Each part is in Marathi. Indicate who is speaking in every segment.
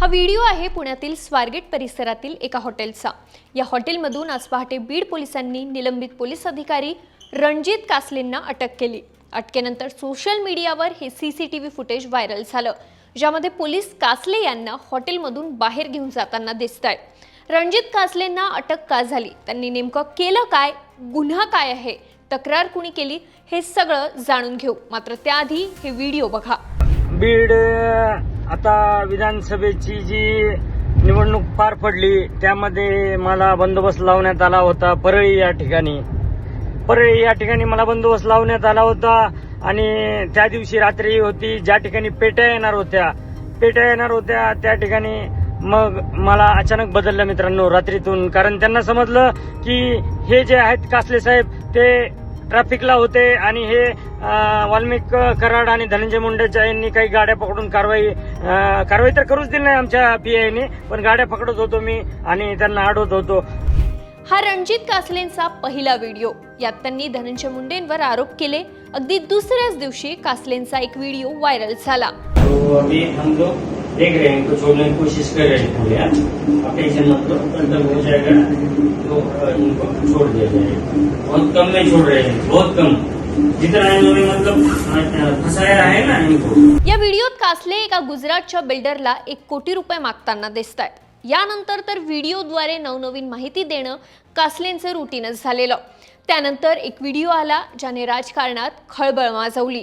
Speaker 1: हा व्हिडिओ आहे पुण्यातील स्वारगेट परिसरातील एका हॉटेलचा. या हॉटेलमधून आज पहाटे बीड पोलिसांनी निलंबित पोलीस अधिकारी रणजित कासलेंना अटक केली. अटकेनंतर सोशल मीडियावर हे C C T V footage viral झालं ज्यामध्ये पोलीस कासले यांना हॉटेलमधून बाहेर घेऊन जाताना दिसत आहेत रणजित कासलेंना अटक का झाली? त्यांनी नेमकं केलं काय? गुन्हा काय आहे? तक्रार कुणी केली? हे सगळं जाणून घेऊ. मात्र त्याआधी हे व्हिडिओ बघा.
Speaker 2: बीड आता विधानसभेची जी निवडणूक पार पडली त्यामध्ये मला बंदोबस्त लावण्यात आला होता परळी या ठिकाणी. परळी या ठिकाणी मला बंदोबस्त लावण्यात आला होता आणि त्या दिवशी रात्री होती ज्या ठिकाणी पेट्या येणार होत्या पेट्या येणार होत्या त्या ठिकाणी मग मला अचानक बदललं मित्रांनो रात्रीतून. कारण त्यांना समजलं की हे जे आहेत कासले साहेब ते ट्रॅफिकला होते आणि हे वाल्मिक कराड आणि धनंजय मुंडेच्या यांनी काही गाड्या पकडून कारवाई कारवाई तर करूच दिली नाही आमच्या पीआयने पण गाड्या पकडत होतो मी आणि त्यांना अडवत होतो.
Speaker 1: हा रणजित कासलेंचा पहिला व्हिडिओ. यात त्यांनी धनंजय मुंडेंवर आरोप केले. अगदी दुसऱ्याच दिवशी कासलेंचा एक व्हिडिओ व्हायरल झाला.
Speaker 2: तो अभी हम लोग देख रहे हैं इनको छोड़ने की कोशिश कर रहे हैं पूरे आप टेंशन मत लो कंट्रोल हो जाएगा तो इनको छोड़ दिया जाएगा। बहुत कम में छोड़ रहे हैं बहुत कम। मतलब
Speaker 1: या व्हिडिओत कासले एका गुजरातच्या बिल्डरला एक कोटी रुपये मागताना दिसत आहेत यानंतर तर व्हिडिओद्वारे नवनवीन माहिती देणं कासलेंचं रुटीनच झालेलं. त्यानंतर एक व्हिडिओ आला ज्याने राजकारणात खळबळ माजवली.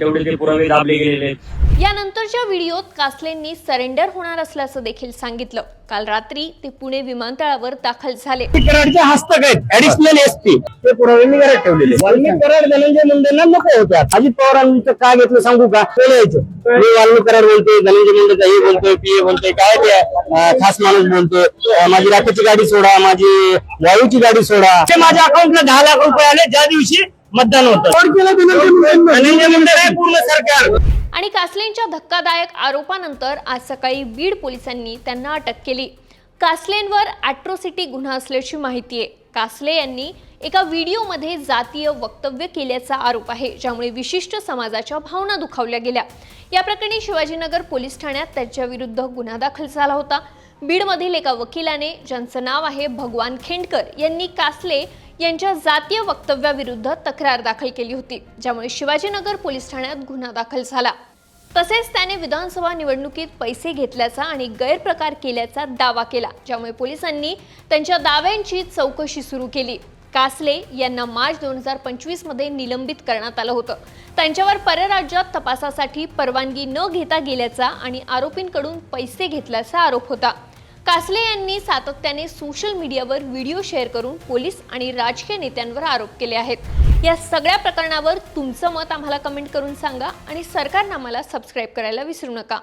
Speaker 2: तेवढे ते पुरावे दाबले गेलेले आहेत.
Speaker 1: यानंतरच्या व्हिडिओत कासलेंनी सरेंडर होणार असल्याचं देखील सांगितलं. काल रात्री ते पुणे विमानतळावर दाखल झाले.
Speaker 3: कराडचे हस्तक आहेत ऍडिशनल एसपी ते पुरावे मी घरात ठेवलेले वाल्मिक कराड धनंजय मुंडेंना नको होत्या अजित पवारांचं काय घेतलं सांगू का? बोलायचं मी वाल्मिक कराड बोलतोय धनंजय मुंडेचा हे बोलतोय पीए बोलतोय काय ते अं, खास माणूस बोलतोय. अं, माझी राखेची गाडी सोडा माझी वायूची गाडी सोडा. ते माझ्या अकाउंटला दहा लाख रुपये आले ज्या दिवशी मतदान होतं. धनंजय मुंडे नाही पूर्ण सरकार.
Speaker 1: आणि कासलेंच्या धक्कादायक आरोपानंतर आज सकाळी बीड पोलिसांनी त्यांना अटक केली. कासलेंवर अॅट्रोसिटी गुन्हा असल्याची माहिती आहे. कासले यांनी एका व्हिडिओमध्ये जातीय वक्तव्य केल्याचा आरोप आहे ज्यामुळे विशिष्ट समाजाच्या भावना दुखावल्या गेल्या. या प्रकरणी शिवाजीनगर पोलीस ठाण्यात त्याच्याविरुद्ध गुन्हा दाखल झाला होता. बीडमधील एका वकिलाने ज्यांचं नाव आहे भगवान खेंडकर यांनी कासले यांच्या जातीय वक्तव्याविरुद्ध तक्रार दाखल केली होती ज्यामुळे शिवाजीनगर पोलीस ठाण्यात गुन्हा दाखल झाला. तसेच त्याने विधानसभा निवडणुकीत पैसे घेतल्याचा आणि गैरप्रकार केल्याचा दावा केला ज्यामुळे पोलिसांनी त्यांच्या दाव्यांची चौकशी सुरू केली. कासले यांना मार्च दोन हजार पंचवीसमध्ये निलंबित करण्यात आलं होतं. त्यांच्यावर परराज्यात तपासासाठी परवानगी न घेता गेल्याचा आणि आरोपींकडून पैसे घेतल्याचा आरोप होता. कासले यांनी सातत्याने सोशल मीडियावर व्हिडिओ शेअर करून पोलीस आणि राजकीय नेत्यांवर आरोप केले आहेत. या सगळ्या प्रकरणावर तुमचं मत आम्हाला कमेंट करून सांगा आणि सरकारनं आम्हाला सबस्क्राईब करायला विसरू नका.